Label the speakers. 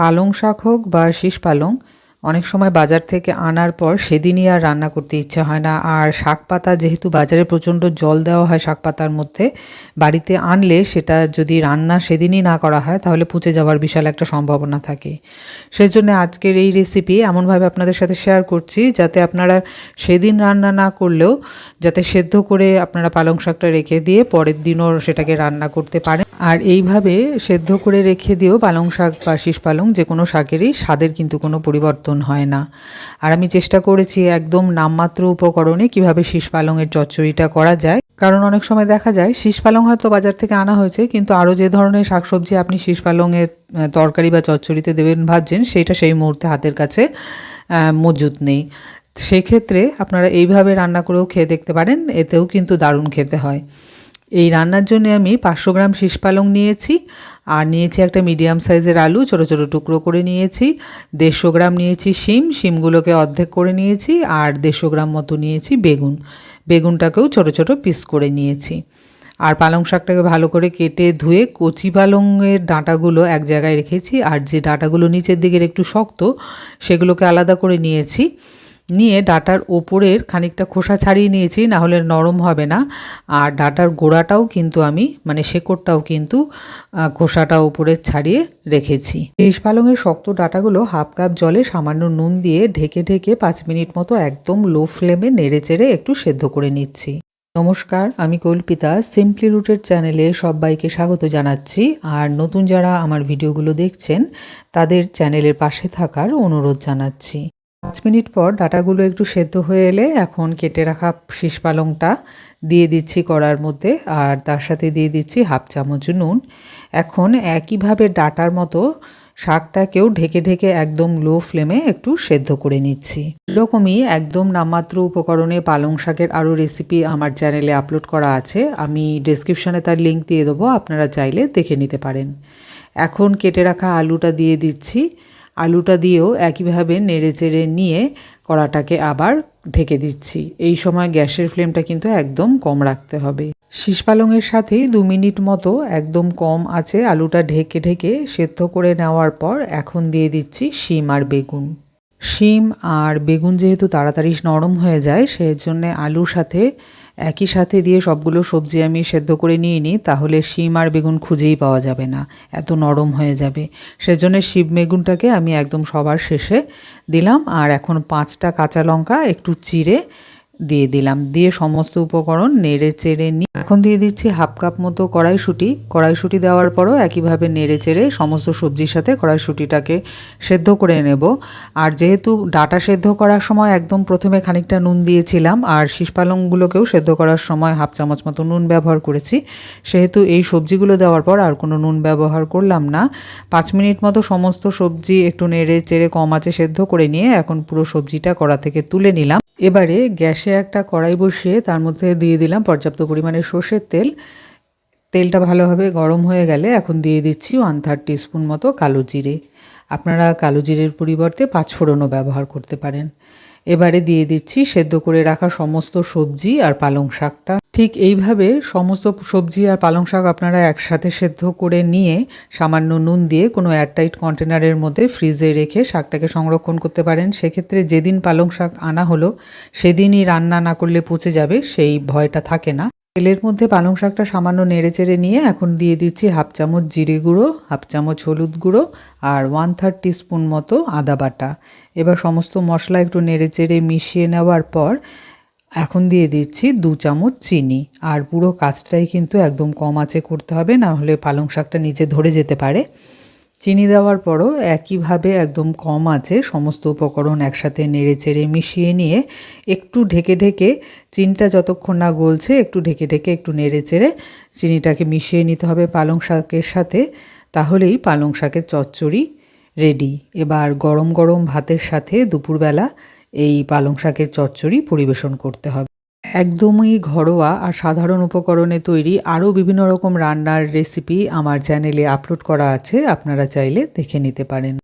Speaker 1: পালং শাক হোক বা শীষ পালং অনেক সময় বাজার থেকে আনার পর সেদিনই আর রান্না করতে ইচ্ছা হয় না। আর শাক পাতা যেহেতু বাজারে প্রচণ্ড জল দেওয়া হয় শাক পাতার মধ্যে, বাড়িতে আনলে সেটা যদি রান্না সেদিনই না করা হয়, তাহলে পচে যাওয়ার বিশাল একটা সম্ভাবনা থাকে। সেই জন্য আজকের এই রেসিপি এমনভাবে আপনাদের সাথে শেয়ার করছি, যাতে আপনারা সেদিন রান্না না করলেও যাতে সেদ্ধ করে আপনারা পালং শাকটা রেখে দিয়ে পরের দিনও সেটাকে রান্না করতে পারেন। আর এইভাবে সেদ্ধ করে রেখে দিয়েও পালং শাক বা শীষ পালং যে কোনো শাকেরই স্বাদের কিন্তু কোনো পরিবর্তন হয় না। আর আমি চেষ্টা করেছি একদম নামমাত্র উপকরণে কীভাবে শীষ পালংয়ের চচ্চড়িটা করা যায়। কারণ অনেক সময় দেখা যায়, শীষ পালং হয়তো বাজার থেকে আনা হয়েছে, কিন্তু আরও যে ধরনের শাকসবজি আপনি শীষ পালংয়ের তরকারি বা চচ্চড়িতে দেবেন ভাবছেন সেইটা সেই মুহূর্তে হাতের কাছে মজুত নেই। সেক্ষেত্রে আপনারা এইভাবে রান্না করেও খেয়ে দেখতে পারেন, এতেও কিন্তু দারুণ খেতে হয়। এই রান্নার জন্য আমি পাঁচশো গ্রাম শীষ পালং নিয়েছি, আর নিয়েছি একটা মিডিয়াম সাইজের আলু, ছোটো ছোটো টুকরো করে নিয়েছি, দেড়শো গ্রাম নিয়েছি শিম, শিমগুলোকে অর্ধেক করে নিয়েছি, আর দেড়শো গ্রাম মতো নিয়েছি বেগুন। বেগুনটাকেও ছোটো ছোটো পিস করে নিয়েছি। আর পালং শাকটাকে ভালো করে কেটে ধুয়ে কচি পালংয়ের ডাঁটাগুলো এক জায়গায় রেখেছি, আর যে ডাঁটাগুলো নিচের দিকের একটু শক্ত, সেগুলোকে আলাদা করে নিয়েছি। নিয়ে ডাটার ওপরের খানিকটা খোসা ছাড়িয়ে নিয়েছি না হলে নরম হবে না। আর ডাটার গোড়াটাও কিন্তু আমি মানে শেকড়টাও কিন্তু খোসাটা ওপরে ছাড়িয়ে রেখেছি। শেষ পালংয়ের শক্ত ডাটাগুলো হাফ কাপ জলে সামান্য নুন দিয়ে ঢেকে ঢেকে পাঁচ মিনিট মতো একদম লো ফ্লেমে নেড়ে চেড়ে একটু সেদ্ধ করে নিচ্ছি। নমস্কার, আমি কল্পিতা সিম্পলি রুটের চ্যানেলে সবাইকে স্বাগত জানাচ্ছি। আর নতুন যারা আমার ভিডিওগুলো দেখছেন, তাদের চ্যানেলের পাশে থাকার অনুরোধ জানাচ্ছি। পাঁচ মিনিট পর ডাটাগুলো একটু সেদ্ধ হয়ে এলে এখন কেটে রাখা শীষ পালংটা দিয়ে দিচ্ছি কড়ার মধ্যে আর তার সাথে দিয়ে দিচ্ছি হাফ চামচ নুন। এখন একইভাবে ডাটার মতো শাকটাকেও ঢেকে ঢেকে একদম লো ফ্লেমে একটু সেদ্ধ করে নিচ্ছি। এরকমই একদম নামমাত্র উপকরণে পালং শাকের আরও রেসিপি আমার চ্যানেলে আপলোড করা আছে। আমি ডেসক্রিপশনে তার লিঙ্ক দিয়ে দেবো, আপনারা চাইলে দেখে নিতে পারেন। এখন কেটে রাখা আলুটা দিয়ে দিচ্ছি। আলুটা দিয়েও একইভাবে নেড়ে চেড়ে নিয়ে কড়াটাকে আবার ঢেকে দিচ্ছি। এই সময় গ্যাসের ফ্লেমটা কিন্তু একদম কম রাখতে হবে। শীষ পালংয়ের সাথেই দু মিনিট মতো একদম কম আছে আলুটা ঢেকে ঢেকে সেদ্ধ করে নেওয়ার পর এখন দিয়ে দিচ্ছি শিম আর বেগুন। শিম আর বেগুন যেহেতু তাড়াতাড়ি নরম হয়ে যায় সেই জন্য আলুর সাথে, একই সাথে দিয়ে সবগুলো সবজি আমি সেদ্ধ করে নিয়ে নিই, তাহলে শিম আর বেগুন খুঁজেই পাওয়া যাবে না, এত নরম হয়ে যাবে। সেজন্য শিম বেগুনটাকে আমি একদম সবার শেষে দিলাম, আর এখন পাঁচটা কাঁচা লঙ্কা, একটু চিড়ে দিয়ে দিলাম। দিয়ে সমস্ত উপকরণ নেড়ে চেড়ে নিয়ে এখন দিয়ে দিচ্ছি হাফ কাপ মতো কড়াইশুঁটি। কড়াইশুঁটি দেওয়ার পরও একইভাবে নেড়ে চেড়ে সমস্ত সবজির সাথে কড়াইশুঁটিটাকে সেদ্ধ করে নেব। আর যেহেতু ডাটা সেদ্ধ করার সময় একদম প্রথমে খানিকটা নুন দিয়েছিলাম, আর শীষ পালংগুলোকেও সেদ্ধ করার সময় হাফ চামচ মতো নুন ব্যবহার করেছি। সেহেতু এই সবজিগুলো দেওয়ার পর আর কোনো নুন ব্যবহার করলাম না। পাঁচ মিনিট মতো সমস্ত সবজি একটু নেড়ে চেড়ে কম আঁচে সেদ্ধ করে নিয়ে এখন পুরো সবজিটা কড়া থেকে তুলে নিলাম। এবারে গ্যাসে একটা কড়াই বসিয়ে তার মধ্যে দিয়ে দিলাম পর্যাপ্ত পরিমাণে সর্ষের তেল। তেলটা ভালোভাবে গরম হয়ে গেলে এখন দিয়ে দিচ্ছি ওয়ান থার্ড টিস্পুন মতো কালো জিরে। আপনারা কালো জিরের পরিবর্তে পাঁচফোড়নও ব্যবহার করতে পারেন। এবারে দিয়ে দিচ্ছি সেদ্ধ করে রাখা সমস্ত সবজি আর পালং শাকটা। ঠিক এইভাবে সমস্ত সবজি আর পালং শাক আপনারা একসাথে সেদ্ধ করে নিয়ে সামান্য নুন দিয়ে কোনো এয়ারটাইট কন্টেনারের মধ্যে ফ্রিজে রেখে শাকটাকে সংরক্ষণ করতে পারেন। সেক্ষেত্রে যেদিন পালং শাক আনা হলো, সেদিনই রান্না না করলে পচে যাবে, সেই ভয়টা থাকে না। তেলের মধ্যে পালং শাকটা সামান্য নেড়ে চেড়ে নিয়ে এখন দিয়ে দিচ্ছি হাফ চামচ জিরে গুঁড়ো, হাফ চামচ হলুদ গুঁড়ো আর ওয়ান থার্ড টিস্পুন মতো আদা বাটা। এবার সমস্ত মশলা একটু নেড়ে চেড়ে মিশিয়ে নেওয়ার পর এখন দিয়ে দিচ্ছি দু চামচ চিনি। আর পুরো কাজটাই কিন্তু একদম কম আঁচে করতে হবে, না হলে পালং শাকটা নিচে ধরে যেতে পারে। চিনি দেওয়ার পরও একইভাবে একদম কম আছে। সমস্ত উপকরণ একসাথে নেড়ে চেড়ে মিশিয়ে নিয়ে একটু ঢেকে ঢেকে চিনিটা যতক্ষণ না গলছে একটু ঢেকে ঢেকে একটু নেড়ে চেড়ে চিনিটাকে মিশিয়ে নিতে হবে পালং শাকের সাথে। তাহলেই পালং শাকের চচ্চড়ি রেডি এবার গরম গরম ভাতের সাথে দুপুরবেলা এই পালং শাকের চচ্চড়ি পরিবেশন করতে হবে। একদমই ঘরোয়া আর সাধারণ উপকরণে তৈরি আরও বিভিন্ন রকম রান্নার রেসিপি আমার চ্যানেলে আপলোড করা আছে, আপনারা চাইলে দেখে নিতে পারেন।